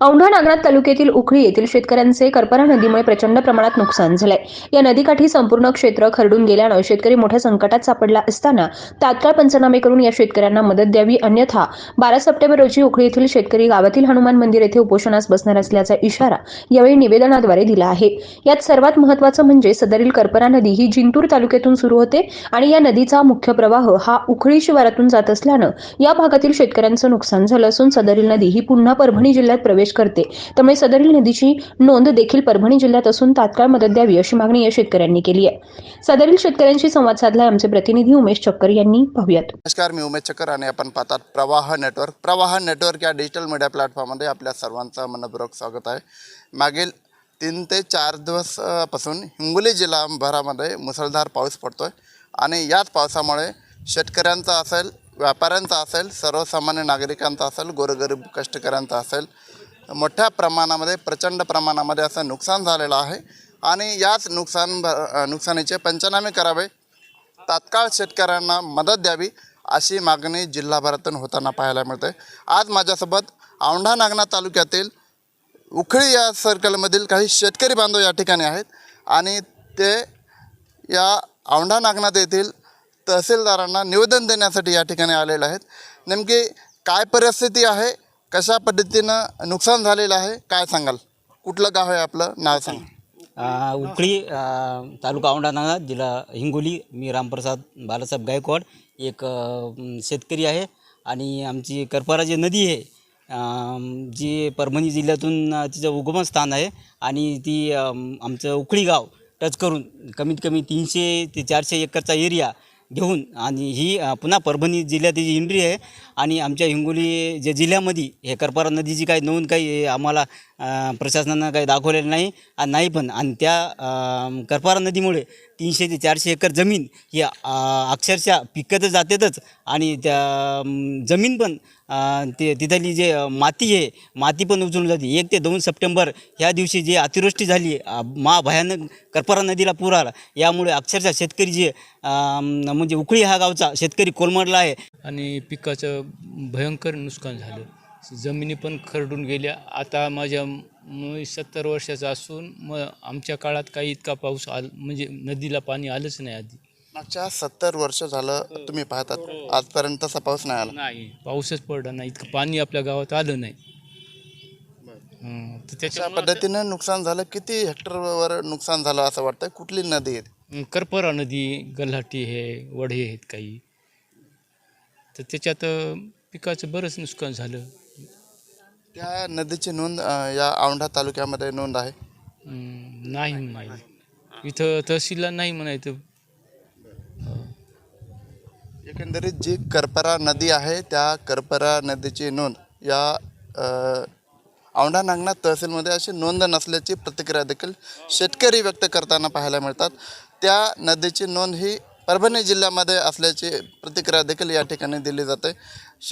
औंढा नागनाथ तालुक्यातील उखळी येथील शेतकऱ्यांचे करपरा नदीमुळे प्रचंड प्रमाणात नुकसान झालंय. या नदीकाठी संपूर्ण क्षेत्र खरडून गेल्यानं शेतकरी मोठ्या संकटात सापडला असताना तात्काळ पंचनामे करून या शेतकऱ्यांना मदत द्यावी अन्यथा बारा सप्टेंबर रोजी उखळी येथील शेतकरी गावातील हनुमान मंदिर येथे उपोषणास बसणार असल्याचा इशारा यावेळी निवेदनाद्वारे दिला आहे. यात सर्वात महत्वाचं म्हणजे सदरील करपरा नदी ही जिंतूर तालुक्यातून सुरू होते आणि या नदीचा मुख्य प्रवाह हा उखळी शिवारातून जात असल्यानं या भागातील शेतकऱ्यांचं नुकसान झालं असून सदरील नदी ही पुन्हा परभणी जिल्ह्यात प्रवेश करते. त्यामुळे सदरील नदीची नोंद देखील परभणी जिल्ह्यात असून तात्काळ मदत द्यावी अशी मागणी या शेतकऱ्यांनी केली आहे. सदरील शेतकऱ्यांशी संवाद साधलाय आमचे प्रतिनिधी उमेश चक्कर यांनी. पाहूयात. नमस्कार मी उमेश चक्कर आणि आपण पाहतात प्रवाह नेटवर्क. प्रवाह नेटवर्क या डिजिटल मीडिया प्लॅटफॉर्ममध्ये आपल्या सर्वांचं मनपूर्वक स्वागत आहे. मागील तीन ते चार दिवसपासून हिंगोली जिल्हाभरामध्ये मुसळधार पाऊस पडतो आहे आणि याच पावसामुळे शेतकऱ्यांचा असेल व्यापाऱ्यांचा असेल सर्वसामान्य नागरिकांचा असेल गोरगरीब कष्टकऱ्यांचा असेल मोठ्या प्रमाणामध्ये प्रचंड प्रमाणामध्ये असं नुकसान झालेलं आहे. आणि याच नुकसान भ नुकसानीचे पंचनामे करावे. तात्काळ शेतकऱ्यांना मदत द्यावी अशी मागणी जिल्हाभरातून होताना पाहायला मिळते. आज माझ्यासोबत औंढा नागना तालुक्यातील उखळी या सर्कलमधील काही शेतकरी बांधव या ठिकाणी आहेत. आणि ते या औंढा नागनाथ येथील तहसीलदारांना निवेदन देण्यासाठी या ठिकाणी आलेले आहेत. नेमकी काय परिस्थिती आहे? कशा पद्धतीनं नुकसान झालेलं आहे काय सांगाल? कुठलं गाव आहे आपलं? नाव सांग. अ, अ, तालुका औंढा जिल्हा हिंगोली. मी रामप्रसाद बालासाहेब गायकवाड एक अ, म, शेतकरी आहे. आणि आमची करपारा जी नदी आहे जी परभणी जिल्ह्यातून अ, तिचं उगमस्थान आहे. आणि ती आमचं उकळी गाव टच करून कमीत कमी तीनशे ते चारशे एकरचा एरिया घेऊन आणि ही पुन्हा परभणी जिल्ह्यात जी इंड्री आहे आणि आमच्या हिंगोली जे जिल्ह्यामध्ये हे करपारा नदीची काही नोंद काही आम्हाला प्रशासनानं काही दाखवलेलं नाही. आणि नाही पण आणि त्या करपारा नदीमुळे तीनशे ते चारशे एकर जमीन ही अक्षरशः पिकतच जातेतच. आणि त्या जमीन पण ते तिथली जे माती आहे माती पण उचलून जाते. एक ते दोन सप्टेंबर ह्या दिवशी जे अतिवृष्टी झाली महाभयानक करपारा नदीला पूर आला यामुळे अक्षरशः शेतकरी जे म्हणजे उकळी हा गावचा शेतकरी कोलमडला आहे. आणि पिकाचं भयंकर नुकसान झालं. जमिनी पण खरडून गेल्या. आता माझ्या मी सत्तर वर्षाचा असून मग आमच्या काळात काही इतका पाऊस आल म्हणजे नदीला पाणी आलंच नाही आधी. मागच्या सत्तर वर्ष झालं तुम्ही पाहतात. आजपर्यंत तसा पाऊस नाही आला. नाही पाऊसच पडला नाही. इतकं पाणी आपल्या गावात आलं नाही. हं, तर अशा त्याच्यामुळं पद्धतीनं नुकसान झालं. किती हेक्टरवर नुकसान झालं असं वाटतं? कुठली नदी आहे करपरा नदी गल्हाटी आहे वढे आहेत काही. तर त्याच्यात पिकाचं बरंच नुकसान झालं. त्या नदीची नोंद अं, या औंढा तालुक्यामध्ये नोंद आहे? नाही नाही इथं तहसीलला नाही म्हणायचं. एकंदरीत जी करपरा नदी आहे त्या करपरा नदीची नोंद या अं, औंढा नागनाथ तहसीलमध्ये अशी नोंद नसल्याची प्रतिक्रिया देखील शेतकरी व्यक्त करताना पाहायला मिळतात. त्या नदीची नोंद ही परभणी जिल्ह्यामध्ये असल्याची प्रतिक्रिया देखील या ठिकाणी दिली जाते.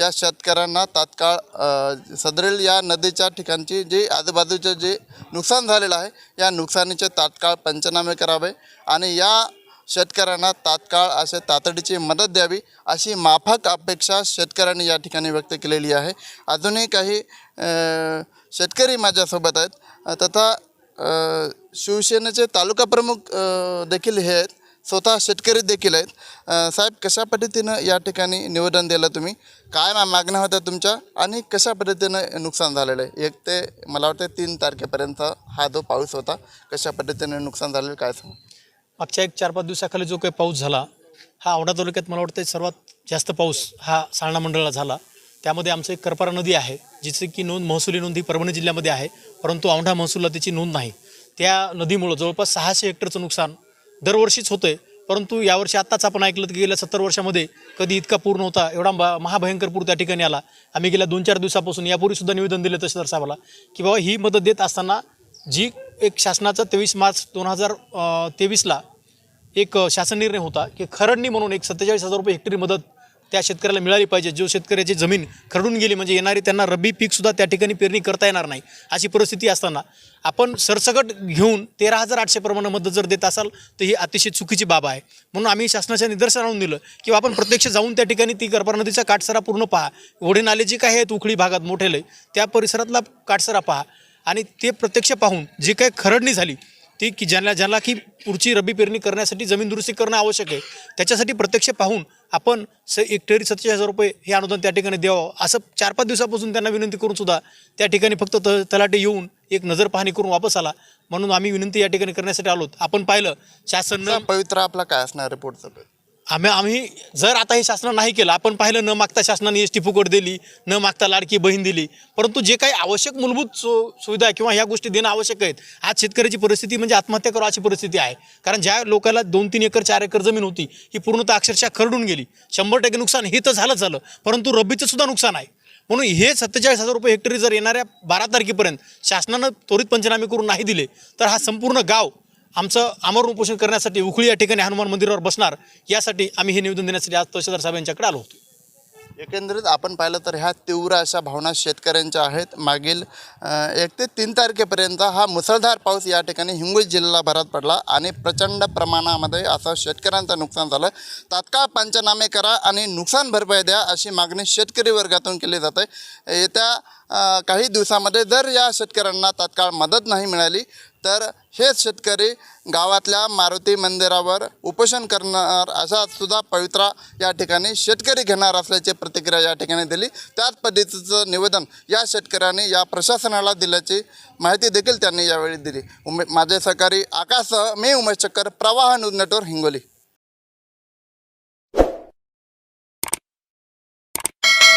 या शेतकऱ्यांना तात्काळ सदरील या नदीच्या ठिकाणची जी आजूबाजूचे जे नुकसान झालेलं आहे या नुकसानीचे तात्काळ पंचनामे करावे आणि या शेतकऱ्यांना तात्काळ असे तातडीची मदत द्यावी अशी माफक अपेक्षा शेतकऱ्यांनी या ठिकाणी व्यक्त केलेली आहे. अजूनही काही शेतकरी माझ्यासोबत आहेत. तथा शिवसेनेचे तालुका प्रमुख देखील हे आहेत. स्वतः शेतकरी देखील आहेत. अ, साहेब कशा पद्धतीनं या ठिकाणी निवेदन दिलं तुम्ही? काय मा- मागण्या होत्या तुमच्या? आणि कशा पद्धतीनं नुकसान झालेलं आहे? एक ते मला वाटतं तीन तारखेपर्यंत हा जो पाऊस होता कशा पद्धतीने नुकसान झालेलं काय सांग? मागच्या एक चार पाच दिवसाखाली जो काही पाऊस झाला हा औंढा तालुक्यात मला वाटतं सर्वात जास्त पाऊस हा साळणा मंडळाला झाला. त्यामध्ये आमचं एक करपारा नदी आहे जिची की नोंद महसुली नोंद ही परभणी जिल्ह्यामध्ये आहे परंतु औंढा महसूलला त्याची नोंद नाही. त्या नदीमुळं जवळपास सहाशे हेक्टरचं नुकसान दरवर्षीच होतं आहे परंतु यावर्षी आत्ताच आपण ऐकलं की गेल्या सत्तर वर्षामध्ये कधी इतका पूर नव्हता एवढा महाभयंकर पूर त्या ठिकाणी आला. आम्ही गेल्या दोन चार दिवसापासून यापूर्वीसुद्धा निवेदन दिलं तहसीलदार साहेबाला की बाबा ही मदत देत असताना जी एक शासनाचा तेवीस मार्च दोन हजार तेवीसला एक शासन निर्णय होता की खरडणी म्हणून एक सत्तेचाळीस हजार रुपये हेक्टरी मदत त्या शेतकऱ्याला मिळाली पाहिजे. जो शेतकऱ्याची जमीन खरडून गेली म्हणजे येणारी त्यांना रब्बी पीकसुद्धा त्या ठिकाणी पेरणी करता येणार नाही अशी परिस्थिती असताना आपण सरसकट घेऊन तेरा हजार आठशे प्रमाणे मदत जर देत असाल तर ही अतिशय चुकीची बाब आहे. म्हणून आम्ही शासनाच्या निदर्शन आणून दिलं किंवा आपण प्रत्यक्ष जाऊन त्या ठिकाणी ती करपा नदीचा काटसरा पूर्ण पहा. ओढे नाले जे काही आहेत उखळी भागात मोठेले त्या परिसरातला काटसरा पहा आणि ते प्रत्यक्ष पाहून जी काही खरडणी झाली ती की ज्यांना ज्यांना की पुढची रब्बी पेरणी करण्यासाठी जमीन दुरुस्ती करणं आवश्यक आहे त्याच्यासाठी प्रत्यक्ष पाहून आपण स हेक्टरी सत्तेचाळीस हजार रुपये हे अनुदान त्या ठिकाणी द्यावं असं चार पाच दिवसापासून त्यांना विनंती करून सुद्धा त्या ठिकाणी फक्त त तलाटे येऊन एक नजर पाहणी करून वापस आला. म्हणून आम्ही विनंती या ठिकाणी करण्यासाठी आलोत. आपण पाहिलं शासन पवित्र आपला काय असणार रिपोर्टचं आम्ही आम्ही जर आता हे शासनानं नाही केलं आपण पाहिलं न मागता शासनाने एस टी फुकट दिली न मागता लाडकी बहीण दिली परंतु जे काही आवश्यक मूलभूत सु सुविधा किंवा ह्या गोष्टी देणं आवश्यक आहेत आज शेतकऱ्याची परिस्थिती म्हणजे आत्महत्या करू अशी परिस्थिती आहे. कारण ज्या लोकांना दोन तीन एकर चार एकर जमीन होती ही पूर्णतः अक्षरशः खरडून गेली. शंभर टक्के नुकसान हे तर झालं झालं परंतु रब्बीचं सुद्धा नुकसान आहे. म्हणून हे सत्तेचाळीस हजार रुपये हेक्टरी जर येणाऱ्या बारा तारखेपर्यंत शासनानं त्वरित पंचनामे करून नाही दिले तर हा संपूर्ण गाव आमचं आमरण उपोषण करण्यासाठी उखळी या ठिकाणी हनुमान मंदिरावर बसणार यासाठी आम्ही हे निवेदन देण्यासाठी आज तहसीलदार साहेब यांच्याकडे आलो होतो. एकंदरीत आपण पाहिलं तर ह्या तीव्र अशा भावना शेतकऱ्यांच्या आहेत. मागील एक ते तीन तारखेपर्यंत हा मुसळधार पाऊस या ठिकाणी हिंगोली जिल्हाभरात पडला आणि प्रचंड प्रमाणामध्ये असं शेतकऱ्यांचं नुकसान झालं. तात्काळ पंचनामे करा आणि नुकसान भरपाई द्या अशी मागणी शेतकरी वर्गातून केली जाते. येत्या काही दिवसामध्ये जर या शेतकऱ्यांना तात्काळ मदत नाही मिळाली तर हेच शेतकरी गावातल्या मारुती मंदिरावर उपोषण करणार असा सुद्धा पवित्रा या ठिकाणी शेतकरी घेणार असल्याची प्रतिक्रिया या ठिकाणी दिली. त्याच पद्धतीचं निवेदन या शेतकऱ्यांनी या प्रशासनाला दिल्याची माहिती देखील त्यांनी यावेळी दिली. उमे माझे सहकारी आकाश मी उमेश चक्कर प्रवाह न्यूज नेटवर्क हिंगोली.